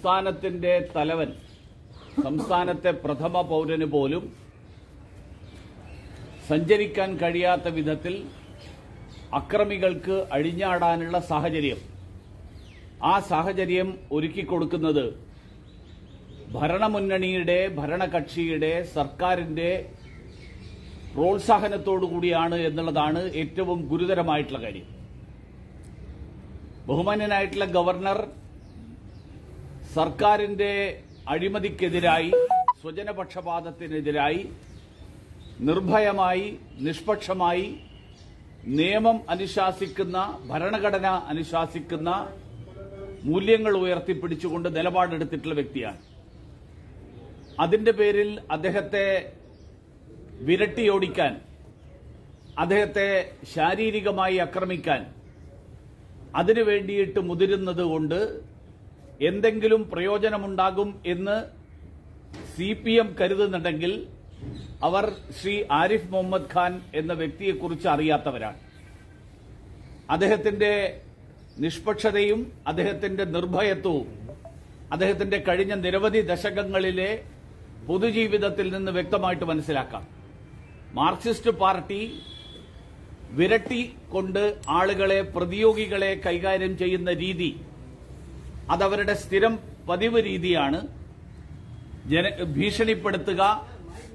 സംസ്ഥാനത്തിന്റെ തലവൻ സംസ്ഥാനത്തെ പ്രഥമ പൗരന് പോലും സഞ്ചരിക്കാൻ കഴിയാത്ത വിധത്തിൽ അക്രമികൾക്ക് അഴിഞ്ഞാടാനുള്ള സാഹചര്യം. ആ സാഹചര്യം ഒരുക്കിക്കൊടുക്കുന്നത് ഭരണമുന്നണിയുടെ ഭരണകക്ഷിയുടെ സർക്കാരിന്റെ പ്രോത്സാഹനത്തോടുകൂടിയാണ് എന്നുള്ളതാണ് ഏറ്റവും ഗുരുതരമായിട്ടുള്ള കാര്യം. ബഹുമാന്യനായിട്ടുള്ള ഗവർണർ സർക്കാരിന്റെ അഴിമതിക്കെതിരായി സ്വജനപക്ഷപാതത്തിനെതിരായി നിർഭയമായി നിഷ്പക്ഷമായി നിയമം അനുശാസിക്കുന്ന ഭരണഘടന അനുശാസിക്കുന്ന മൂല്യങ്ങൾ ഉയർത്തിപ്പിടിച്ചുകൊണ്ട് നിലപാടെടുത്തിട്ടുള്ള വ്യക്തിയാണ്. അതിന്റെ പേരിൽ അദ്ദേഹത്തെ വിരട്ടിയോടിക്കാൻ അദ്ദേഹത്തെ ശാരീരികമായി ആക്രമിക്കാൻ അതിനു വേണ്ടിയിട്ട് മുതിരുന്നത് കൊണ്ട് എന്തെങ്കിലും പ്രയോജനമുണ്ടാകും എന്ന് സി പി എം കരുതുന്നുണ്ടെങ്കിൽ അവർ ശ്രീ ആരിഫ് മുഹമ്മദ് ഖാൻ എന്ന വ്യക്തിയെക്കുറിച്ച് അറിയാത്തവരാണ്. അദ്ദേഹത്തിന്റെ നിഷ്പക്ഷതയും അദ്ദേഹത്തിന്റെ നിർഭയത്വവും അദ്ദേഹത്തിന്റെ കഴിഞ്ഞ നിരവധി ദശകങ്ങളിലെ പൊതുജീവിതത്തിൽ നിന്ന് വ്യക്തമായിട്ട് മനസ്സിലാക്കാം. മാർക്സിസ്റ്റ് പാർട്ടി വിരട്ടി കൊണ്ട് ആളുകളെ പ്രതിയോഗികളെ കൈകാര്യം ചെയ്യുന്ന രീതി അതവരുടെ സ്ഥിരം പതിവ് രീതിയാണ് ജന ഭീഷണിപ്പെടുത്തുക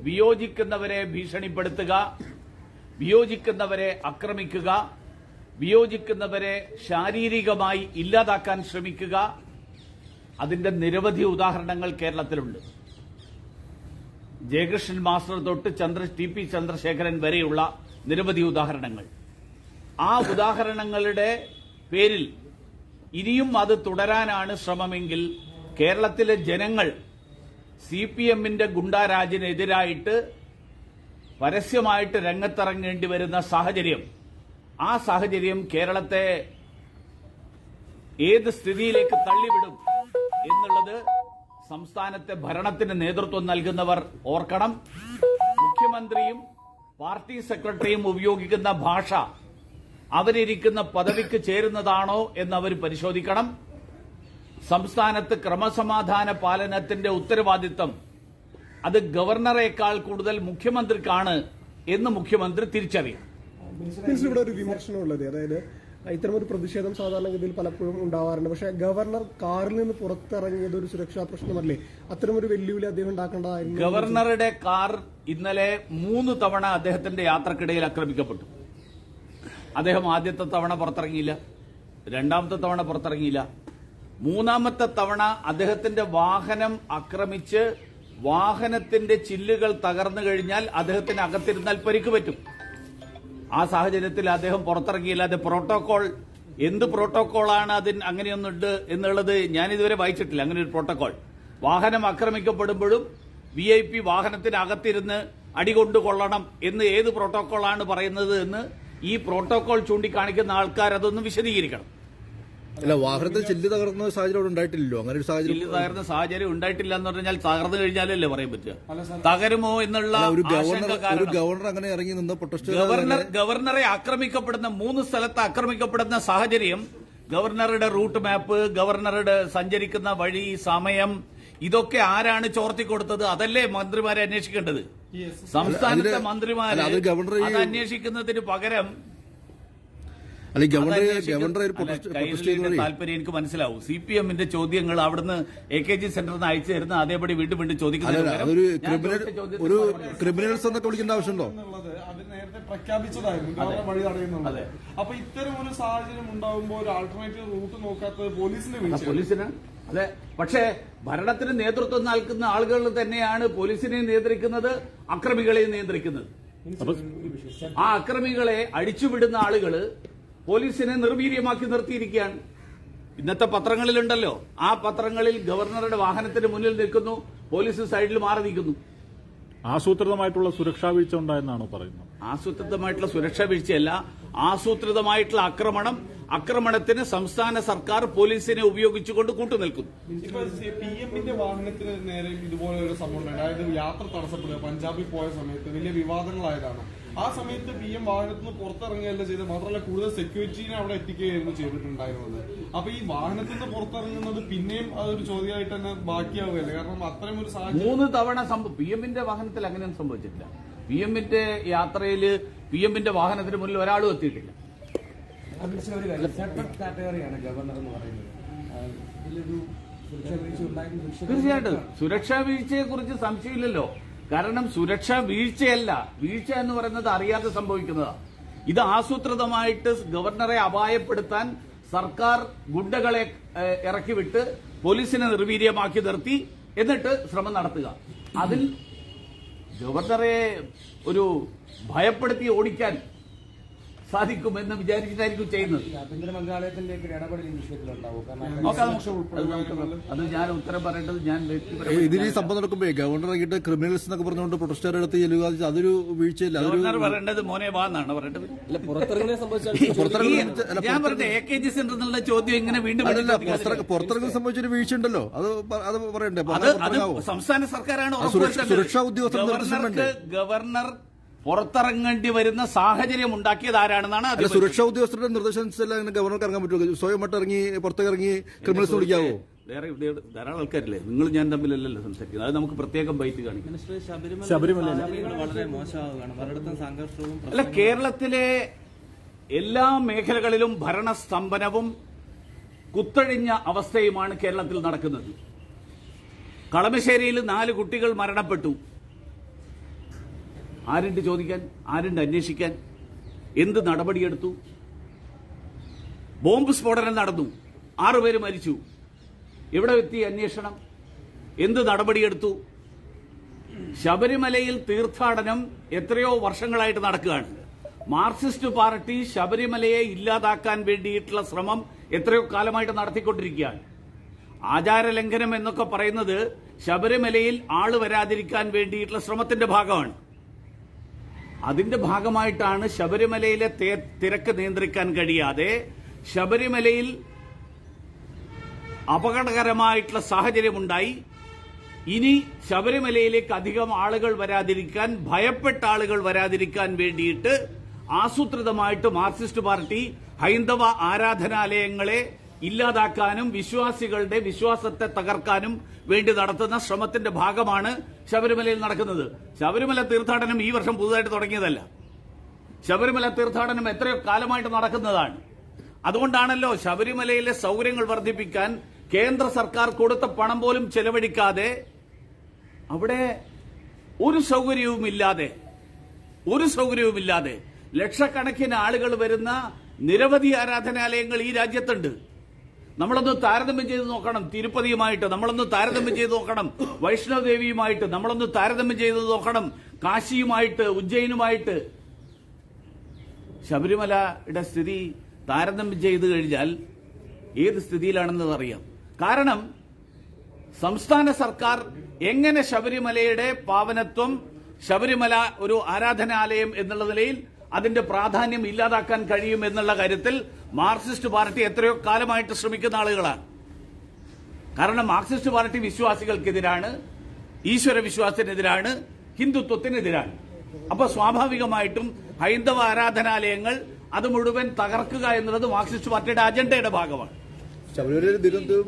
വിയോജിക്കുന്നവരെ ഭീഷണിപ്പെടുത്തുക വിയോജിക്കുന്നവരെ ആക്രമിക്കുക വിയോജിക്കുന്നവരെ ശാരീരികമായി ഇല്ലാതാക്കാൻ ശ്രമിക്കുക. അതിന്റെ നിരവധി ഉദാഹരണങ്ങൾ കേരളത്തിലുണ്ട്. ജയകൃഷ്ണൻ മാസ്റ്റർ തൊട്ട് ചന്ദ്ര ടി പി ചന്ദ്രശേഖരൻ വരെയുള്ള നിരവധി ഉദാഹരണങ്ങൾ. ആ ഉദാഹരണങ്ങളുടെ പേരിൽ ഇനിയും അത് തുടരാനാണ് ശ്രമമെങ്കിൽ കേരളത്തിലെ ജനങ്ങൾ സി പി എമ്മിന്റെ ഗുണ്ടാരാജിനെതിരായിട്ട് പരസ്യമായിട്ട് രംഗത്തിറങ്ങേണ്ടി വരുന്ന സാഹചര്യം ആ സാഹചര്യം കേരളത്തെ ഏത് സ്ഥിതിയിലേക്ക് തള്ളിവിടും എന്നുള്ളത് സംസ്ഥാനത്തെ ഭരണത്തിന് നേതൃത്വം നൽകുന്നവർ ഓർക്കണം. മുഖ്യമന്ത്രിയും പാർട്ടി സെക്രട്ടറിയും ഉപയോഗിക്കുന്ന ഭാഷ അവരിയ്ക്കുന്ന പദവിക്ക് ചേരുന്നതാണോ എന്ന് അവർ പരിശോധിക്കണം. സംസ്ഥാനത്ത് ക്രമസമാധാന പാലനത്തിന്റെ ഉത്തരവാദിത്തം അത് ഗവർണറേക്കാൾ കൂടുതൽ മുഖ്യമന്ത്രിക്കാണ് എന്ന് മുഖ്യമന്ത്രി തിരിച്ചറിയും. ഇവിടെ ഒരു വിമർശനമുള്ളത് അതായത് ഇത്തരം ഒരു പ്രതിഷേധം സാധാരണഗതിയിൽ പലപ്പോഴും ഉണ്ടാവാറുണ്ട്. പക്ഷേ ഗവർണർ കാറിൽ നിന്ന് പുറത്തിറങ്ങിയത് ഒരു സുരക്ഷാ പ്രശ്നമല്ലേ? അത്തരം ഒരു വെല്ലുവിളി അദ്ദേഹം ഉണ്ടാക്കേണ്ടതായിരുന്നു. ഗവർണറുടെ കാർ ഇന്നലെ മൂന്ന് തവണ അദ്ദേഹത്തിന്റെ യാത്രക്കിടയിൽ ആക്രമിക്കപ്പെട്ടു. അദ്ദേഹം ആദ്യത്തെ തവണ പുറത്തിറങ്ങിയില്ല. രണ്ടാമത്തെ തവണ പുറത്തിറങ്ങിയില്ല. മൂന്നാമത്തെ തവണ അദ്ദേഹത്തിന്റെ വാഹനം ആക്രമിച്ച് വാഹനത്തിന്റെ ചില്ലുകൾ തകർന്നു കഴിഞ്ഞാൽ അദ്ദേഹത്തിന് അകത്തിരുന്നാൽ പരിക്ക് പറ്റും. ആ സാഹചര്യത്തിൽ അദ്ദേഹം പുറത്തിറങ്ങിയില്ല. അത് പ്രോട്ടോകോൾ. എന്ത് പ്രോട്ടോകോളാണ് അതിന് അങ്ങനെയൊന്നുണ്ട് എന്നുള്ളത് ഞാൻ ഇതുവരെ വായിച്ചിട്ടില്ല. അങ്ങനെ ഒരു പ്രോട്ടോകോൾ. വാഹനം ആക്രമിക്കപ്പെടുമ്പോഴും വി ഐ പി വാഹനത്തിനകത്തിരുന്ന് അടികൊണ്ടു കൊള്ളണം എന്ന് ഏത് പ്രോട്ടോകോളാണ് പറയുന്നത് എന്ന് ഈ പ്രോട്ടോകോൾ ചൂണ്ടിക്കാണിക്കുന്ന ആൾക്കാർ അതൊന്ന് വിശദീകരിക്കണം. അല്ല വാഹനത്തിൽ ചില്ല് തകർന്ന സാഹചര്യം ഉണ്ടായിട്ടില്ലല്ലോ. അങ്ങനെ ഒരു സാഹചര്യം ചില്ല് തകർന്ന സാഹചര്യം ഉണ്ടായിട്ടില്ല എന്ന് പറഞ്ഞാൽ തകർന്നു കഴിഞ്ഞാലല്ലേ പറയാൻ പറ്റുക? തകരുമോ എന്നുള്ള ഒരു ഗവർണർ ഒരു ഗവർണർ അങ്ങനെ ഇറങ്ങി നിന്ന് പ്രൊട്ടസ്റ്റ് ഗവർണർ ഗവർണറെ ആക്രമിക്കപ്പെടുന്ന മൂന്ന് സ്ഥലത്ത് ആക്രമിക്കപ്പെടുന്ന സാഹചര്യം ഗവർണറുടെ റൂട്ട് മാപ്പ് ഗവർണറുടെ സഞ്ചരിക്കുന്ന വഴി സമയം ഇതൊക്കെ ആരാണ് ചോർത്തി കൊടുത്തത് അതല്ലേ മന്ത്രിമാരെ അന്വേഷിക്കേണ്ടത്? സംസ്ഥാനത്തെ മന്ത്രിമാരെ അത് അന്വേഷിക്കുന്നതിന് പകരം അല്ലെങ്കിൽ ഗവർണർ അത് ഗവർണർ ഒരു താല്പര്യം എനിക്ക് മനസ്സിലാവും. സി പി എമ്മിന്റെ ചോദ്യങ്ങൾ അവിടുന്ന് എ കെ ജി സെന്ററിൽ നിന്ന് അയച്ചു തരുന്ന അതേപടി വീണ്ടും വീണ്ടും ചോദിക്കുന്നത് ഞാൻ ക്രിമിനൽ ഒരു ക്രിമിനൽസ് എന്നൊക്കെ വിളിക്കേണ്ട ആവശ്യമുണ്ടോ? നേരത്തെ പ്രഖ്യാപിച്ചതായിരുന്നു. വഴി തടയുന്നുള്ളത്. അതെ. അപ്പൊ ഇത്തരം ഒരു സാഹചര്യം ഉണ്ടാകുമ്പോൾ ഒരു ആൾട്ടർനേറ്റീവ് റൂട്ട് നോക്കാത്തത് പോലീസിന്റെ പോലീസിന്? അതെ. പക്ഷേ ഭരണത്തിന് നേതൃത്വം നൽകുന്ന ആളുകൾ തന്നെയാണ് പോലീസിനെ നിയന്ത്രിക്കുന്നത് അക്രമികളെ നിയന്ത്രിക്കുന്നത്. ആ അക്രമികളെ അടിച്ചുവിടുന്ന ആളുകൾ പോലീസിനെ നിർവീര്യമാക്കി നിർത്തിയിരിക്കുകയാണ് ഇന്നത്തെ പത്രങ്ങളിലുണ്ടല്ലോ. ആ പത്രങ്ങളിൽ ഗവർണറുടെ വാഹനത്തിന് മുന്നിൽ നിൽക്കുന്നു. പോലീസ് സൈഡിൽ മാറി നിൽക്കുന്നു. ആസൂത്രിതമായിട്ടുള്ള സുരക്ഷാ വീഴ്ച ഉണ്ടായെന്നാണ് പറയുന്നത്? ആസൂത്രിതമായിട്ടുള്ള സുരക്ഷാ വീഴ്ചയല്ല. ആസൂത്രിതമായിട്ടുള്ള ആക്രമണം ആക്രമണത്തിന് സംസ്ഥാന സർക്കാർ പോലീസിനെ ഉപയോഗിച്ചുകൊണ്ട് കൂട്ടുനിൽക്കുന്നു. പി എമ്മിന്റെ വാഹനത്തിന് നേരെ ഇതുപോലെ ഒരു സംഭവം അതായത് യാത്ര തടസ്സപ്പെടുക. പഞ്ചാബിൽ പോയ സമയത്ത് വലിയ വിവാദങ്ങളായതാണ്. ആ സമയത്ത് പി എം വാഹനത്തിന് പുറത്തിറങ്ങുകയല്ല ചെയ്തത്. മാത്രമല്ല കൂടുതൽ സെക്യൂരിറ്റീനെ അവിടെ എത്തിക്കുകയായിരുന്നു ചെയ്തിട്ടുണ്ടായിരുന്നത്. അപ്പൊ ഈ വാഹനത്തിൽ നിന്ന് പുറത്തിറങ്ങുന്നത് പിന്നെയും അതൊരു ചോദ്യമായിട്ട് തന്നെ ബാക്കിയാവുകയല്ലേ? കാരണം അത്തരം ഒരു സാഹചര്യം മൂന്ന് തവണ പി എമ്മിന്റെ വാഹനത്തിൽ അങ്ങനെയൊന്നും സംഭവിച്ചിട്ടില്ല. പി എമ്മിന്റെ യാത്രയിൽ പി എമ്മിന്റെ വാഹനത്തിന് മുന്നിൽ ഒരാളും എത്തിയിട്ടില്ല. ഒരു കാര്യം. സെപ്പറേറ്റ് കാറ്റഗറിയാണ് ഗവർണർ എന്ന് പറയുന്നത്. ഇതിലൊരു തീർച്ചയായിട്ടും. സുരക്ഷാ വീഴ്ചയെ കുറിച്ച് സംശയമില്ലല്ലോ. കാരണം സുരക്ഷാ വീഴ്ചയല്ല. വീഴ്ച എന്ന് പറയുന്നത് അറിയാതെ സംഭവിക്കുന്നതാ. ഇത് ആസൂത്രിതമായിട്ട് ഗവർണറെ അപായപ്പെടുത്താൻ സർക്കാർ ഗുണ്ടകളെ ഇറക്കിവിട്ട് പോലീസിനെ നിർവീര്യമാക്കി നിർത്തി എന്നിട്ട് ശ്രമം നടത്തുക. അതിൽ ഗവർണറെ ഒരു ഭയപ്പെടുത്തി ഓടിക്കാൻ സാധിക്കുമെന്ന് വിചാരിച്ചിട്ടായിരിക്കും ചെയ്യുന്നത്. ആഭ്യന്തര മന്ത്രാലയത്തിന്റെ ഇടപെടൽ അത് ഞാൻ ഉത്തരം പറയേണ്ടത് ഞാൻ ഇതിൽ ഈ സംഭവം നടക്കുമ്പോഴേ ഗവർണർ ഇറങ്ങിയിട്ട് ക്രിമിനൽസ് എന്നൊക്കെ പറഞ്ഞുകൊണ്ട് പ്രൊട്ടസ്റ്റർ എടുത്ത് ചെല്ലുക അതൊരു വീഴ്ചയില്ല അതൊരു ഗവർണർ പറയേണ്ടത് മോനെ വാന്നാണ് പറയേണ്ടത്. ഞാൻ പറഞ്ഞത് എ കെ ജി സെന്റർ എന്നുള്ള ചോദ്യം ഇങ്ങനെ വീണ്ടും പുറത്തിറങ്ങുന്ന സംബന്ധിച്ചൊരു വീഴ്ച ഉണ്ടല്ലോ. അത് അത് പറയണ്ടേ? സംസ്ഥാന സർക്കാരാണ് സുരക്ഷാ ഉദ്യോഗസ്ഥർ ഗവർണർ പുറത്തിറങ്ങേണ്ടി വരുന്ന സാഹചര്യം ഉണ്ടാക്കിയത് ആരാണെന്നാണ് സുരക്ഷാ ഉദ്യോഗസ്ഥരുടെ നിർദ്ദേശം ഗവർണർക്ക് ഇറങ്ങാൻ പറ്റുമോ സ്വയമായിട്ട് ഇറങ്ങി പുറത്തേക്ക് ഇറങ്ങി ക്രിമിനൽസ് വിളിക്കാവോ വേറെ ധാരാളം ആൾക്കാരില്ലേ? നിങ്ങൾ ഞാൻ തമ്മിലല്ലല്ലോ സംസാരിക്കുന്നത്. അത് നമുക്ക് പ്രത്യേകം ബൈറ്റ് കാണിക്കാം. ശബരിമല വളരെ മോശമാവുകയാണ്. പലയിടത്തും സംഘർഷവും അല്ല കേരളത്തിലെ എല്ലാ മേഖലകളിലും ഭരണസ്തംഭനവും കുത്തഴിഞ്ഞ അവസ്ഥയുമാണ് കേരളത്തിൽ നടക്കുന്നത്. കളമശ്ശേരിയിൽ നാല് കുട്ടികൾ മരണപ്പെട്ടു. ആരുണ്ട് ചോദിക്കാൻ? ആരുണ്ട് അന്വേഷിക്കാൻ? എന്ത് നടപടിയെടുത്തു? ബോംബ് സ്ഫോടനം നടന്നു. ആറുപേര് മരിച്ചു. എവിടെ എത്തി അന്വേഷണം? എന്ത് നടപടിയെടുത്തു? ശബരിമലയിൽ തീർത്ഥാടനം എത്രയോ വർഷങ്ങളായിട്ട് നടക്കുകയാണ്. മാർക്സിസ്റ്റ് പാർട്ടി ശബരിമലയെ ഇല്ലാതാക്കാൻ വേണ്ടിയിട്ടുള്ള ശ്രമം എത്രയോ കാലമായിട്ട് നടത്തിക്കൊണ്ടിരിക്കുകയാണ്. ആചാരലംഘനം എന്നൊക്കെ പറയുന്നത് ശബരിമലയിൽ ആൾ വരാതിരിക്കാൻ വേണ്ടിയിട്ടുള്ള ശ്രമത്തിന്റെ ഭാഗമാണ്. അതിന്റെ ഭാഗമായിട്ടാണ് ശബരിമലയിലെ തിരക്ക് നിയന്ത്രിക്കാൻ കഴിയാതെ ശബരിമലയിൽ അപകടകരമായിട്ടുള്ള സാഹചര്യമുണ്ടായി. ഇനി ശബരിമലയിലേക്ക് അധികം ആളുകൾ വരാതിരിക്കാൻ ഭയപ്പെട്ട ആളുകൾ വരാതിരിക്കാൻ വേണ്ടിയിട്ട് ആസൂത്രിതമായിട്ട് മാർക്സിസ്റ്റ് പാർട്ടി ഹൈന്ദവ ആരാധനാലയങ്ങളെ ഇല്ലാതാക്കാനും വിശ്വാസികളുടെ വിശ്വാസത്തെ തകർക്കാനും വേണ്ടി നടത്തുന്ന ശ്രമത്തിന്റെ ഭാഗമാണ് ശബരിമലയിൽ നടക്കുന്നത്. ശബരിമല തീർത്ഥാടനം ഈ വർഷം പുതുതായിട്ട് തുടങ്ങിയതല്ല. ശബരിമല തീർത്ഥാടനം എത്രയോ കാലമായിട്ട് നടക്കുന്നതാണ്. അതുകൊണ്ടാണല്ലോ ശബരിമലയിലെ സൗകര്യങ്ങൾ വർദ്ധിപ്പിക്കാൻ കേന്ദ്ര സർക്കാർ കൊടുത്ത പണം പോലും ചെലവഴിക്കാതെ അവിടെ ഒരു സൗകര്യവുമില്ലാതെ ഒരു സൗകര്യവുമില്ലാതെ ലക്ഷക്കണക്കിന് ആളുകൾ വരുന്ന നിരവധി ആരാധനാലയങ്ങൾ ഈ രാജ്യത്തുണ്ട്. നമ്മളൊന്ന് താരതമ്യം ചെയ്ത് നോക്കണം. തിരുപ്പതിയുമായിട്ട് നമ്മളൊന്ന് താരതമ്യം ചെയ്ത് നോക്കണം. വൈഷ്ണവദേവിയുമായിട്ട് നമ്മളൊന്ന് താരതമ്യം ചെയ്ത് നോക്കണം. കാശിയുമായിട്ട് ഉജ്ജയിനുമായിട്ട്. ശബരിമലയുടെ സ്ഥിതി താരതമ്യം ചെയ്ത് കഴിഞ്ഞാൽ ഏത് സ്ഥിതിയിലാണെന്നത് അറിയാം. കാരണം സംസ്ഥാന സർക്കാർ എങ്ങനെ ശബരിമലയുടെ പാവനത്വം ശബരിമല ഒരു ആരാധനാലയം എന്നുള്ള നിലയിൽ അതിന്റെ പ്രാധാന്യം ഇല്ലാതാക്കാൻ കഴിയും എന്നുള്ള കാര്യത്തിൽ മാർക്സിസ്റ്റ് പാർട്ടി എത്രയോ കാലമായിട്ട് ശ്രമിക്കുന്ന ആളുകളാണ്. കാരണം മാർക്സിസ്റ്റ് പാർട്ടി വിശ്വാസികൾക്കെതിരാണ് ഈശ്വര വിശ്വാസത്തിനെതിരാണ് ഹിന്ദുത്വത്തിനെതിരാണ്. അപ്പൊ സ്വാഭാവികമായിട്ടും ഹൈന്ദവ ആരാധനാലയങ്ങൾ അത് മുഴുവൻ തകർക്കുക എന്നുള്ളത് മാർക്സിസ്റ്റ് പാർട്ടിയുടെ അജണ്ടയുടെ ഭാഗമാണ്. സുരേന്ദ്രജി ദുരന്തം